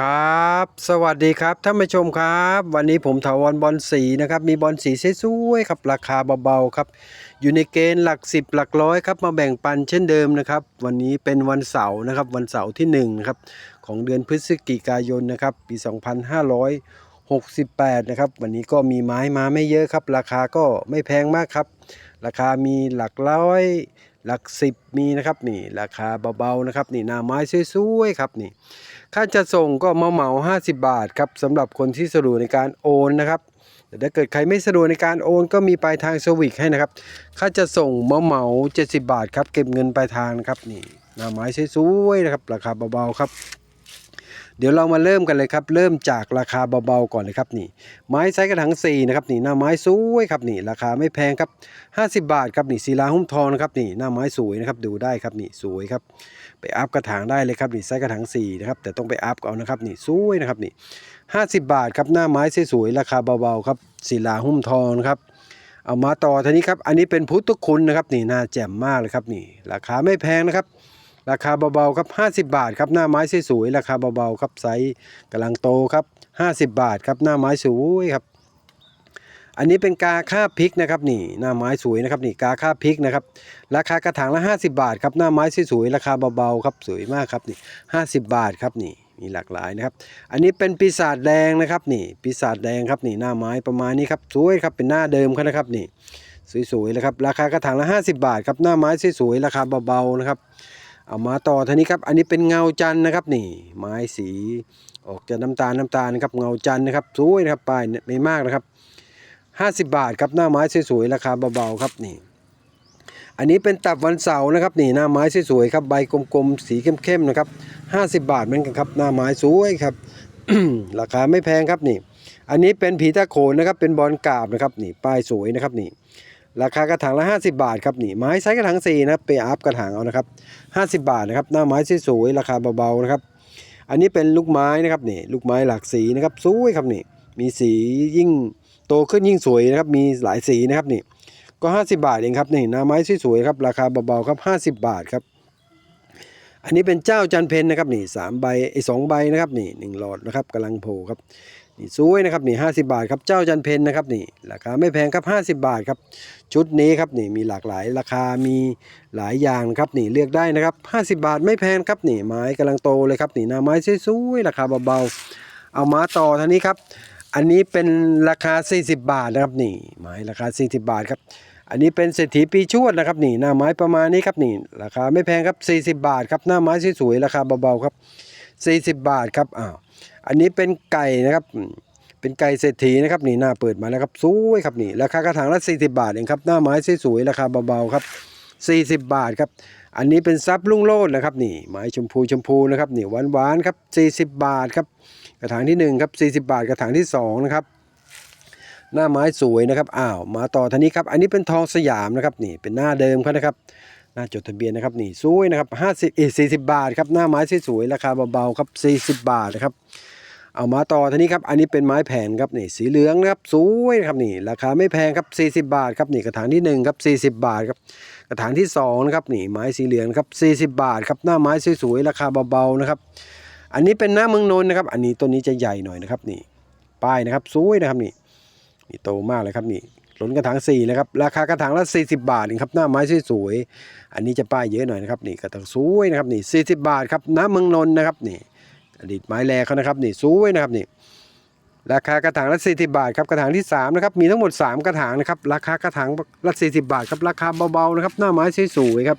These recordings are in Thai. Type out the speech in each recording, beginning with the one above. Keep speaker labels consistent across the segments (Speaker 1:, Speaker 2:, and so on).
Speaker 1: ครับ สวัสดีครับท่านผู้ชมครับ วันนี้ผมถาวรบอลสีนะครับ มีบอลสีสวยๆครับราคาเบาๆครับ อยู่ในเกณฑ์หลักสิบหลักร้อยครับมาแบ่งปันเช่นเดิมนะครับ วันนี้เป็นวันเสาร์นะครับ วันเสาร์ที่1นะครับของเดือนพฤศจิกายนนะครับ ปี 2568 นะครับ วันนี้ก็มีไม้มาไม่เยอะครับ ราคาก็ไม่แพงมากครับ ราคามีหลักร้อย หลักสิบมีนะครับนี่ราคาเบาๆนะครับนี่หน้าไม้สวยๆครับนี่ค่าจะส่งก็มาเหมา 50 บาทครับสำหรับคนที่สะดวกในการโอนนะครับแต่ถ้าเกิดใครไม่สะดวกในการโอนก็มีปลายทางสวิกให้นะครับค่าจะส่งมาเหมา70 บาทครับเก็บเงินปลายทางนะครับนี่หน้าไม้สวยๆนะครับราคาเบาๆครับ เดี๋ยวเรามาเริ่มกันเลยครับ เริ่มจากราคาเบาๆก่อนเลยครับนี่ ไม้ไซส์กระถาง4นะครับนี่หน้าไม้สวยครับนี่ ราคาไม่แพงครับ 50 บาทครับนี่ศิลาหุ้มทองนะครับนี่หน้าไม้สวยนะครับดูได้ครับนี่สวยครับไปอัพกระถางได้เลยครับนี่ไซส์กระถาง4นะครับแต่ต้องไปอัพเอานะครับนี่สวยนะครับนี่50 บาทครับหน้าไม้สวยๆราคาเบาๆครับศิลาหุ้มทองนะครับเอามาต่อทีนี้ครับ อันนี้เป็นพุทธคุณนะครับ นี่หน้าแจ่มมากเลยครับนี่ ราคาไม่แพงนะครับ ราคาเบาๆครับ 50 บาทครับหน้าไม้สวยๆราคาเบาๆครับไซส์กำลังโตครับ 50 บาทครับหน้าไม้สวยครับ อันนี้เป็นกาค่าพริกนะครับนี่หน้าไม้สวยนะครับนี่กาค่าพริกนะครับราคากระถางละ 50 บาทครับหน้าไม้สวยๆราคาเบาๆครับสวยมากครับนี่50 บาทครับนี่มีหลากหลายนะครับ อันนี้เป็นปีศาจแดงนะครับนี่ปีศาจแดงครับนี่หน้าไม้ประมาณนี้ครับสวยครับเป็นหน้าเดิมเขานะครับนี่สวยๆเลยครับราคากระถางละ 50 บาทครับหน้าไม้สวยๆราคาเบาๆนะครับ เอามาต่อทีนี้ครับ อันนี้เป็นเงาจันนะครับนี่ ไม้สีออกจะน้ำตาลน้ำตาลนะครับเงาจันนะครับสวยนะครับป้ายไม่มากนะครับ 50 บาทครับหน้าไม้สวยๆราคาเบาๆครับนี่ อันนี้เป็นตับวันเสาร์นะครับนี่หน้าไม้สวยๆครับใบกลมๆสีเข้มๆนะครับ50 บาทเหมือนกันครับหน้าไม้สวยครับราคาไม่แพงครับนี่ อันนี้เป็นผีตาโขนนะครับเป็นบอลกาบนะครับนี่ป้ายสวยนะครับนี่ ราคากระถางละ 50 บาทครับนี่ไม้ไซส์กระถาง4นะครับไปอัพกระถางเอานะครับ50 บาทนะครับหน้าไม้สวยๆราคาเบาๆนะครับ อันนี้เป็นลูกไม้นะครับนี่ลูกไม้หลากสีนะครับสวยครับนี่มีสียิ่งโตขึ้นยิ่งสวยนะครับมีหลายสีนะครับนี่ก็ 50 บาทเองครับนี่หน้าไม้สวยๆครับราคาเบาๆครับ50 บาทครับอันนี้เป็นเจ้าจันเพนนะครับนี่สามใบไอ้สองใบนะครับนี่หนึ่งหลอดนะครับกำลังโผล่ครับ นี่สวยนะครับนี่50บาทครับเจ้าจันเพนนะครับนี่ราคาไม่แพงครับ50บาทครับชุดนี้ครับนี่มีหลากหลายราคามีหลายอย่างครับนี่เลือกได้นะครับ50บาทไม่แพงครับนี่ไม้กำลังโตเลยครับนี่หน้าไม้สวยๆราคาเบาๆเอามาต่อท่านี้ครับ อันนี้เป็นราคา 40 บาทนะครับนี่ไม้ราคา 40 บาทครับอันนี้เป็นเศรษฐีปีชวดนะครับนี่หน้าไม้ประมาณนี้ครับนี่ราคาไม่แพงครับ 40 บาทครับหน้าไม้สวยๆราคาเบาๆครับ 40 บาทครับอ้าว อันนี้เป็นไก่นะครับ เป็นไก่เศรษฐีนะครับนี่หน้าเปิดมาแล้วครับสวยครับนี่ราคากระถางละ40 บาทเองครับหน้าไม้สวยๆราคาเบาๆครับ 40 บาทครับ อันนี้เป็นซับลุงโลดนะครับนี่ไม้ชมพูชมพูนะครับนี่หวานๆครับ40 บาทครับกระถางที่1ครับ40 บาทกระถางที่2นะครับหน้าไม้สวยนะครับอ้าวมาต่อท่านี้ครับอันนี้เป็นทองสยามนะครับนี่เป็นหน้าเดิมเขานะครับหน้าจดทะเบียนนะครับนี่สวยนะครับ50เอ40บาทครับหน้าไม้สวยๆราคาเบาๆครับ40บาทนะครับ เอามาต่อท่านี้ครับ อันนี้เป็นไม้แผ่นครับนี่สีเหลืองนะครับสวยนะครับนี่ ราคาไม่แพงครับ 40 บาทครับนี่กระถางที่1ครับ40 บาทครับกระถางที่2นะครับนี่ไม้สีเหลืองครับ40 บาทครับหน้าไม้สวยๆราคาเบาๆนะครับ อันนี้เป็นหน้าเมืองนนท์นะครับ อันนี้ต้นนี้จะใหญ่หน่อยนะครับนี่ป้ายนะครับสวยนะครับนี่นี่โตมากเลยครับนี่ล้นกระถาง4นะครับราคากระถางละ 40 บาทเองครับหน้าไม้สวยๆอันนี้จะป้ายเยอะหน่อยนะครับนี่กระถางสวยนะครับนี่40 บาทครับหน้ำเมืองนนท์นะครับนี่ อดีตไม้แรเขานะครับนี่สวยนะครับนี่ราคากระถางละ40บาทครับกระถางที่3นะครับมีทั้งหมด 3 กระถางนะครับราคากระถางละ40บาทครับราคาเบาๆนะครับหน้าไม้สวยๆครับ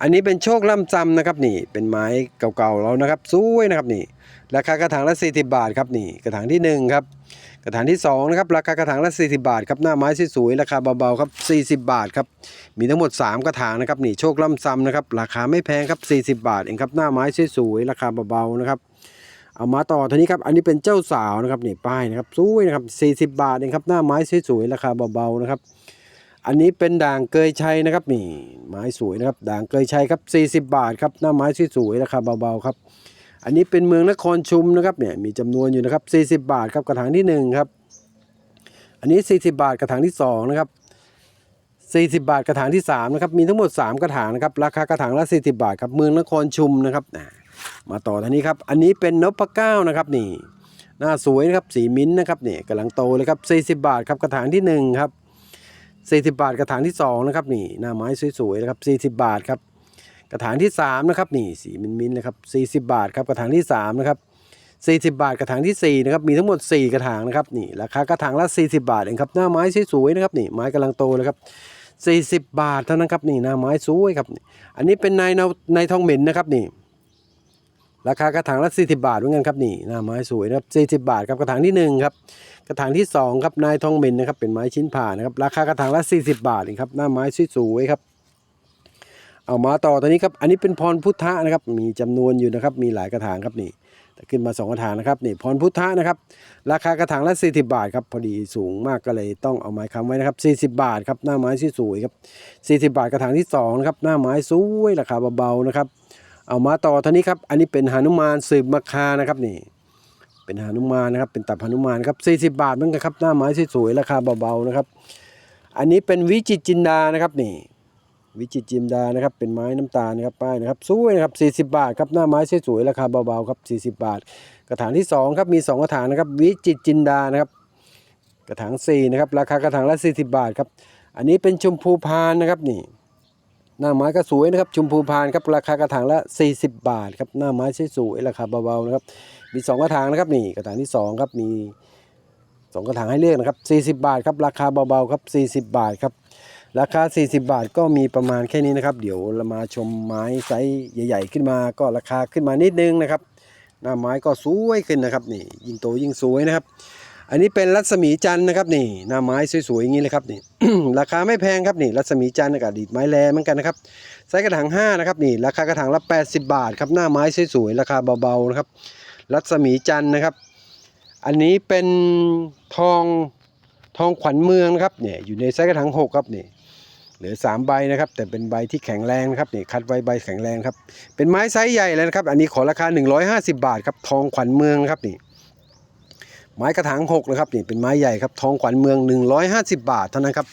Speaker 1: อันนี้เป็นโชคล่ำจำนะครับนี่เป็นไม้เก่าๆแล้วนะครับสวยนะครับนี่ราคากระถางละ40บาทครับนี่กระถางที่หนึ่งครับ กระถางที่2นะครับราคากระถางละ 40 บาทครับหน้าไม้สวยๆราคาเบาๆครับ40 บาทครับมีทั้งหมด 3 กระถางนะครับนี่โชคล่ำซ้ำนะครับราคาไม่แพงครับ40 บาทเองครับหน้าไม้สวยๆราคาเบาๆนะครับเอามาต่อทีนี้ครับอันนี้เป็นเจ้าสาวนะครับนี่ป้ายนะครับสวยนะครับ40 บาทเองครับหน้าไม้สวยๆราคาเบาๆนะครับอันนี้เป็นด่างเกยชัยนะครับนี่ไม้สวยนะครับด่างเกยชัยครับ40 บาทครับหน้าไม้สวยๆราคาเบาๆครับ อันนี้เป็นเมืองนครชุมนะครับเนี่ยมีจำนวนอยู่นะครับ40 บาทครับกระถางที่1ครับอันนี้ 40 บาทกระถางที่2นะครับ40 บาทกระถางที่3นะครับมีทั้งหมด 3 กระถางนะครับราคากระถางละ 40 บาทครับเมืองนครชุมนะครับมาต่อทางนี้ครับอันนี้เป็นนพเก้านะครับนี่หน้าสวยนะครับสีมิ้นนะครับเนี่ยกำลังโตเลยครับ40 บาทครับกระถางที่หนึ่งครับ40 บาทกระถางที่สองนะครับนี่หน้าไม้สวยๆนะครับ40 บาทครับ กระถางที่สามนะครับนี่สีมิ้นๆเลยครับ40 บาทครับกระถางที่สามนะครับ40 บาทกระถางที่สี่นะครับมีทั้งหมด 4 กระถางนะครับนี่ราคากระถางละ 40 บาทเองครับหน้าไม้สวยๆนะครับนี่ไม้กำลังโตเลยครับ 40 บาทเท่านั้นครับนี่หน้าไม้สวยครับนี่อันนี้เป็นนายนายทองเหม็นนะครับนี่ราคากระถางละ 40 บาทเหมือนกันครับนี่หน้าไม้สวยนะครับ40 บาทครับกระถางที่หนึ่งครับกระถางที่สองครับนายทองเหม็นนะครับเป็นไม้ชิ้นผ่านะครับราคากระถางละ 40 บาทเองครับหน้าไม้สวยๆครับ เอามาต่อตอนนี้ครับ อันนี้เป็นพรพุทธะนะครับ มีจำนวนอยู่นะครับ มีหลายกระถางครับนี่ขึ้นมาสองกระถางนะครับนี่พรพุทธะนะครับ ราคากระถางละ 40 บาทครับพอดีสูงมากก็เลยต้องเอาไม้ค้ำไว้นะครับ40 บาทครับหน้าไม้สวยๆครับ40 บาทกระถางที่สองนะครับหน้าไม้สวยราคาเบาๆนะครับ เอามาต่อท่านี้ครับอันนี้เป็นหนุมานสืบมาคานะครับนี่ เป็นหนุมานนะครับเป็นตับหนุมานครับ40 บาทเหมือนกันครับหน้าไม้สวยๆราคาเบาๆนะครับ อันนี้เป็นวิจิตจินดานะครับนี่ วิจิตจินดานะครับเป็นไม้น้ำตาลนะครับป้ายนะครับสวยนะครับ40 บาทครับหน้าไม้สวยๆราคาเบาๆครับ40 บาท กระถางที่สองครับมีสองกระถางนะครับวิจิตจินดานะครับกระถางสี่นะครับราคากระถางละ 40 บาทครับอันนี้เป็นชมพูพานนะครับนี่หน้าไม้ก็สวยนะครับชมพูพานครับราคากระถางละ 40 บาทครับหน้าไม้สวยๆราคาเบาๆนะครับมี 2 กระถางนะครับนี่กระถางที่2ครับมี2กระถางให้เลือกนะครับ40 บาทครับราคาเบาๆครับ40 บาทครับ ราคา 40 บาทก็มีประมาณแค่นี้นะครับ เดี๋ยวเรามาชมไม้ไซส์ใหญ่ ๆ ขึ้นมาก็ราคาขึ้นมานิดนึงนะครับ หน้าไม้ก็สวยขึ้นนะครับนี่ยิ่งโตยิ่งสวยนะครับ อันนี้เป็นรัศมีจันทร์นะครับนี่หน้าไม้สวยๆอย่างนี้เลยครับนี่ ราคาไม่แพงครับนี่รัศมีจันทร์กับดีดไม้แลเหมือนกันนะครับไซส์กระถาง5นะครับนี่ราคากระถางละ 80 บาทครับหน้าไม้สวยๆราคาเบาๆนะครับ รัศมีจันทร์นะครับ อันนี้เป็นทองทองขวัญเมืองนะครับเนี่ยอยู่ในไซส์กระถาง6ครับนี่ เหลือ 3 ใบนะครับ แต่เป็นใบที่แข็งแรงนะครับนี่คัดไว้ใบแข็งแรงครับ เป็นไม้ไซส์ใหญ่เลยนะครับ อันนี้ขอราคา 150 บาทครับทองขวัญเมืองครับนี่ไม้กระถางหกนะครับนี่เป็นไม้ใหญ่ครับทองขวัญเมือง 150 บาทเท่านั้นครับ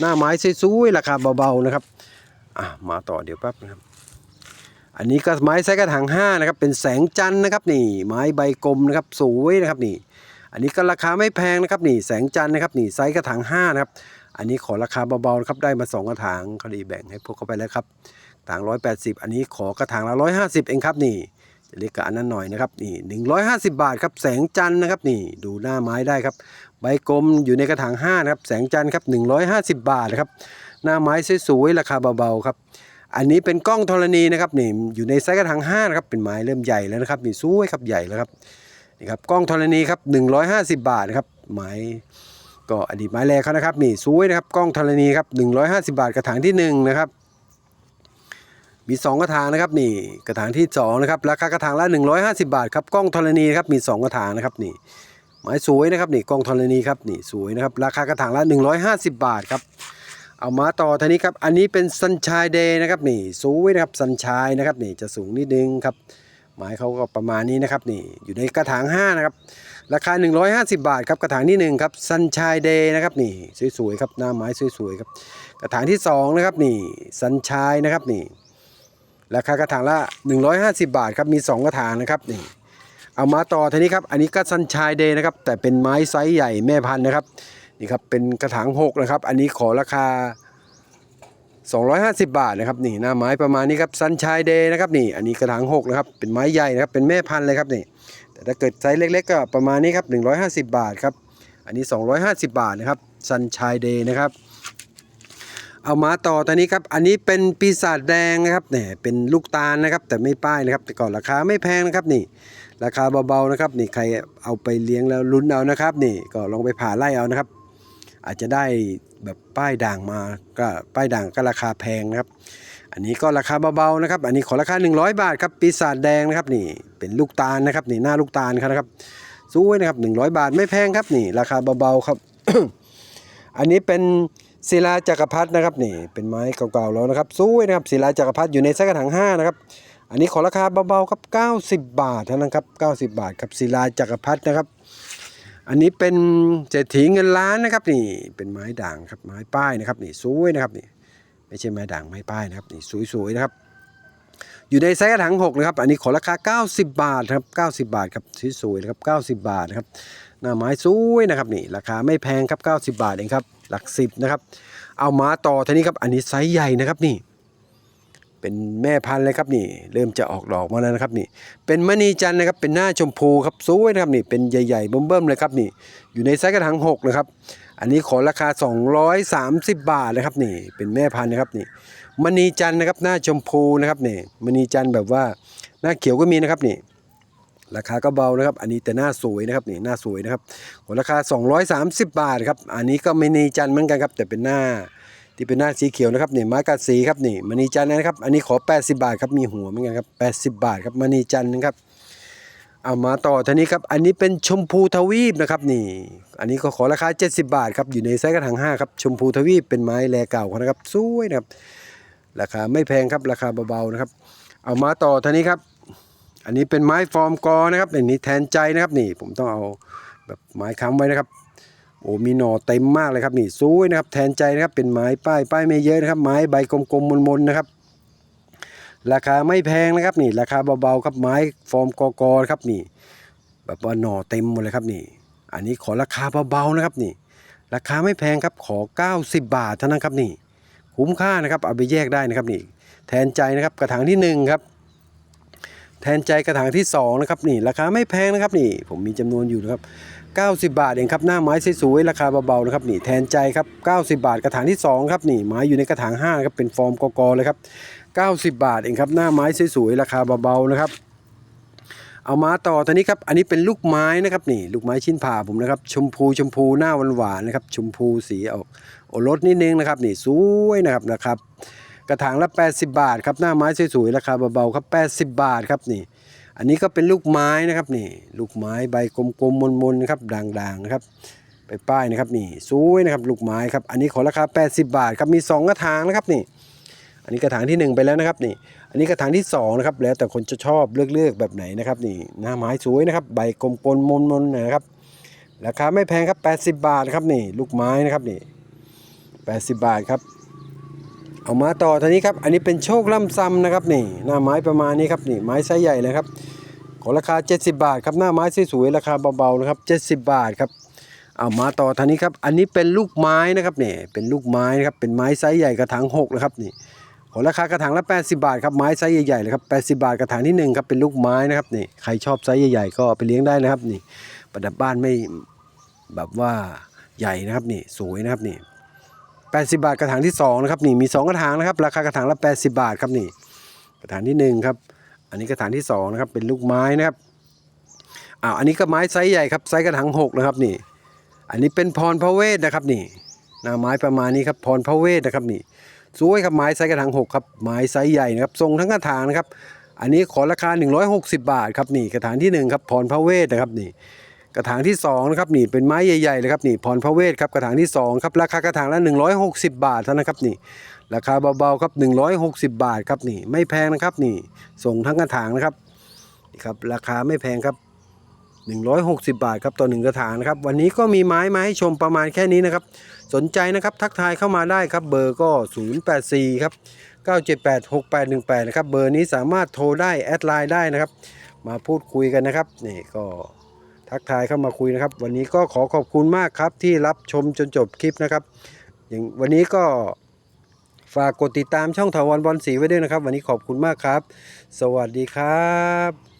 Speaker 1: หน้าไม้สวยๆราคาเบาๆนะครับอะมาต่อเดี๋ยวแป๊บนะครับอันนี้ก็ไม้ไซส์กระถาง5นะครับเป็นแสงจันทร์นะครับนี่ไม้ใบกลมนะครับสวยนะครับนี่อันนี้ก็ราคาไม่แพงนะครับนี่แสงจันทร์นะครับนี่ไซส์กระถาง5นะครับ อันนี้ขอราคาเบาๆครับได้มาสองกระถางคดีแบ่งให้พวกเขาไปแล้วครับถาง180 อันนี้ขอกระถางละ150 เองครับนี่จะเล็กกว่าอันนั้นหน่อยนะครับนี่หนึ่งร้อยห้าสิบาทครับแสงจันนะครับนี่ดูหน้าไม้ได้ครับ ใบกลมอยู่ในกระถางห้านะครับแสงจันครับหนึ่งร้อยห้าสิบาทนะครับหน้าไม้สวยๆราคาเบาๆครับอันนี้เป็นกล้องธรณีนะครับนี่อยู่ในไซส์กระถางห้านะครับเป็นไม้เริ่มใหญ่แล้วนะครับนี่สวยครับใหญ่แล้วครับนี่ครับกล้องธรณีครับหนึ่งร้อยห้าสิบาทนะครับไม้ ก็อดีตไม้แรกเขานะครับนี่สวยนะครับกล้องธรณีครับหนึ่งร้อยห้าสิบาทกระถางที่หนึ่งนะครับมี 2 กระถางนะครับนี่กระถางที่2นะครับราคากระถางละ 150 บาทครับกล้องธรณีครับมี 2 กระถางนะครับนี่ไม้สวยนะครับนี่กล้องธรณีครับนี่สวยนะครับราคากระถางละ 150 บาทครับเอามาต่อทีนี้ครับอันนี้เป็นซันชายเดย์นะครับนี่สวยนะครับซันชายนะครับนี่จะสูงนิดนึงครับไม้เขาก็ประมาณนี้นะครับนี่อยู่ในกระถาง5นะครับ ราคา 150 บาทครับกระถางที่1ครับซันชายเดย์นะครับนี่สวยๆครับหน้าไม้สวยๆครับกระถางที่สองนะครับนี่ซันชายนะครับนี่ราคากระถางละ 150 บาทครับมี 2 กระถางนะครับนี่เอามาต่อทีนี้ครับอันนี้ก็ซันชายเดย์นะครับแต่เป็นไม้ไซส์ใหญ่แม่พันธุ์นะครับนี่ครับเป็นกระถาง6นะครับอันนี้ขอราคา 250 บาทนะครับนี่หน้าไม้ประมาณนี้ครับซันชายเดย์นะครับนี่อันนี้กระถาง6นะครับเป็นไม้ใหญ่นะครับเป็นแม่พันธุ์เลยครับนี่ แต่ถ้าเกิดไซส์เล็กๆก็ประมาณนี้ครับ 150 บาทครับ อันนี้ 250 บาทนะครับซันชายเดย์นะครับ เอามาต่อตอนนี้ครับ อันนี้เป็นปีศาจแดงนะครับเนี่ยเป็นลูกตาลนะครับ แต่ไม่ป้ายนะครับ แต่ก่อนราคาไม่แพงนะครับนี่ ราคาเบาๆนะครับนี่ใครเอาไปเลี้ยงแล้วลุ้นเอานะครับ นี่ก็ลองไปผ่าไล่เอานะครับ อาจจะได้แบบป้ายด่างมาก็ป้ายด่างก็ราคาแพงนะครับ อันนี้ก็ราคาเบาๆนะครับ อันนี้ขอราคา 100 บาทครับปีศาจแดงนะครับนี่เป็นลูกตาลนะครับนี่หน้าลูกตาลครับนะครับสวยนะครับ 100 บาทไม่แพงครับนี่ ราคาเบาๆครับ อันนี้เป็นศิลาจักรพรรดินะครับนี่ เป็นไม้เก่าๆแล้วนะครับสวยนะครับศิลาจักรพรรดิอยู่ในไส้กระถางห้านะครับอันนี้ขอราคาเบาๆครับ 90 บาทเท่านั้นครับ 90 บาทครับศิลาจักรพรรดินะครับ อันนี้เป็นเศรษฐีเงินล้านนะครับนี่เป็นไม้ด่างครับไม้ป้ายนะครับนี่สวยนะครับนี่ ไม่ใช่ไม้ด่างไม้ป้ายนะครับนี่สวยๆนะครับ อยู่ในไซส์กระถาง6นะครับ อันนี้ขอราคา 90 บาทครับ 90 บาทครับสวยๆนะครับ 90 บาทนะครับหน้าไม้สวยนะครับนี่ราคาไม่แพงครับ 90 บาทเองครับ หลักสิบนะครับ เอามาต่อทีนี้ครับ อันนี้ไซส์ใหญ่นะครับนี่ เป็นแม่พันธุ์เลยครับนี่ เริ่มจะออกดอกมาแล้วนะครับนี่ เป็นมณีจันทร์นะครับ เป็นหน้าชมพูครับสวยนะครับนี่ เป็นใหญ่ๆเบิ่มๆเลยครับนี่ อยู่ในไซส์กระถาง6นะครับ อันนี้ขอราคา 230 บาทนะครับนี่ เป็นแม่พันธุ์นะครับนี่มณีจันนะครับหน้าชมพูนะครับนี่มณีจันแบบว่าหน้าเขียวก็มีนะครับนี่ราคาก็เบานะครับ อันนี้แต่หน้าสวยนะครับนี่หน้าสวยนะครับขอราคา 230 บาทครับ อันนี้ก็มณีจันเหมือนกันครับ แต่เป็นหน้าที่เป็นหน้าสีเขียวนะครับนี่ไม้กัดสีครับนี่มณีจันนะครับ อันนี้ขอ 80 บาทครับมีหัวเหมือนกันครับ 80 บาทครับมณีจันนะครับ เอามาต่อทีนี้ครับ อันนี้เป็นชมพูทวีปนะครับนี่ อันนี้ก็ขอราคา 70 บาทครับ อยู่ในไซส์กระถาง5ครับ ชมพูทวีปเป็นไม้แลเก่านะครับ สวยนะครับ ราคาไม่แพงครับ ราคาเบาๆนะครับ เอามาต่อทีนี้ครับ อันนี้เป็นไม้ฟอร์มกอนะครับอันนี้แทนใจนะครับนี่ ผมต้องเอาแบบไม้ค้ำไว้นะครับโอ้มีหน่อเต็มมากเลยครับนี่สวยนะครับ แทนใจนะครับ เป็นไม้ป้ายป้ายไม่เยอะนะครับ ไม้ใบกลมๆมนๆนะครับ ราคาไม่แพงนะครับนี่ราคาเบาๆครับไม้ฟอร์มกอกครับนี่ แบบว่าหน่อเต็มหมดเลยครับนี่ อันนี้ขอราคาเบาๆนะครับนี่ ราคาไม่แพงครับขอ 90 บาทเท่านั้นครับนี่ คุ้มค่านะครับเอาไปแยกได้นะครับนี่ แทนใจนะครับกระถางที่หนึ่งครับแทนใจกระถางที่สองนะครับนี่ราคาไม่แพงนะครับนี่ผมมีจำนวนอยู่นะครับ90 บาทเองครับหน้าไม้สวยๆราคาเบาๆนะครับนี่แทนใจครับ90 บาทกระถางที่สองครับนี่ไม้อยู่ในกระถางห้าครับเป็นฟอร์มกอกเลยครับ 90 บาทเองครับ หน้าไม้สวยๆราคาเบาๆนะครับ เอามาต่อตอนนี้ครับ อันนี้เป็นลูกไม้นะครับนี่ ลูกไม้ชิ้นผ่าผมนะครับ ชมพูชมพูหน้าหวานๆนะครับ ชมพูสีออกโอรสนิดนึงนะครับ นี่สวยนะครับนะครับ กระถางละ 80 บาทครับหน้าไม้สวยๆราคาเบาๆครับ80 บาทครับนี่ อันนี้ก็เป็นลูกไม้นะครับนี่ ลูกไม้ใบกลมๆมนๆนะครับด่างๆนะครับไปป้ายนะครับนี่สวยนะครับลูกไม้ครับอันนี้ขอราคา 80 บาทครับมี 2 กระถางนะครับนี่ อันนี้กระถางที่1ไปแล้วนะครับนี่ อันนี้กระถางที่2นะครับแล้วแต่คนจะชอบเลือกๆแบบไหนนะครับนี่หน้าไม้สวยนะครับใบกลมๆมนๆนะครับราคาไม่แพงครับ 80 บาทครับนี่ลูกไม้นะครับนี่ 80 บาทครับ เอามาต่อทีนี้ครับ อันนี้เป็นโชคล่ำซ้ำนะครับนี่หน้าไม้ประมาณนี้ครับนี่ไม้ไซส์ใหญ่เลยครับขอราคา 70 บาทครับหน้าไม้สวยๆราคาเบาๆนะครับ70 บาทครับเอามาต่อทานี้ครับ อันนี้เป็นลูกไม้นะครับนี่เป็นลูกไม้นะครับเป็นไม้ไซส์ใหญ่กระถาง6นะครับนี่ ราคากระถางละ 80 บาทครับไม้ไซส์ใหญ่ๆเลยครับ 80 บาทกระถางที่หนึ่งครับเป็นลูกไม้นะครับนี่ใครชอบไซส์ใหญ่ๆก็ไปเลี้ยงได้นะครับนี่ประดับบ้านไม่แบบว่าใหญ่นะครับนี่สวยนะครับนี่ 80 บาทกระถางที่สองนะครับนี่มีสองกระถางนะครับ ราคากระถางละ 80 บาทครับนี่ กระถางที่หนึ่งครับอันนี้กระถางที่สองนะครับเป็นลูกไม้นะครับอ้าวอันนี้ก็ไม้ไซส์ใหญ่ครับไซส์กระถางหกนะครับนี่ อันนี้เป็นพรพระเวทนะครับนี่หน้าไม้ประมาณนี้ครับพรพระเวทนะครับนี่ สวยครับไม้ไซส์กระถางหกครับไม้ไซส์ใหญ่นะครับทรงทั้งกระถางนะครับ อันนี้ขอราคา 160 บาทครับนี่กระถางที่หนึ่งครับพรพระเวทนะครับนี่กระถางที่สองนะครับนี่เป็นไม้ใหญ่ๆเลยครับนี่พรพระเวทครับกระถางที่สองครับราคากระถางละ 160 บาทเท่านั้นครับนี่ราคาเบาๆครับ 160 บาทครับนี่ไม่แพงนะครับนี่ส่งทั้งกระถางนะครับนี่ครับราคาไม่แพงครับ 160 บาทครับต่อหนึ่งกระถางนะครับ วันนี้ก็มีไม้มาให้ชมประมาณแค่นี้นะครับ สนใจนะครับทักทายเข้ามาได้ครับเบอร์ก็ 084ครับ978 6818นะครับเบอร์นี้สามารถโทรได้แอดไลน์ได้นะครับ มาพูดคุยกันนะครับนี่ก็ทักทายเข้ามาคุยนะครับ วันนี้ก็ขอขอบคุณมากครับที่รับชมจนจบคลิปนะครับ อย่างวันนี้ก็ฝากกดติดตามช่องถาวรบอลสีไว้ด้วยนะครับ วันนี้ขอบคุณมากครับ สวัสดีครับ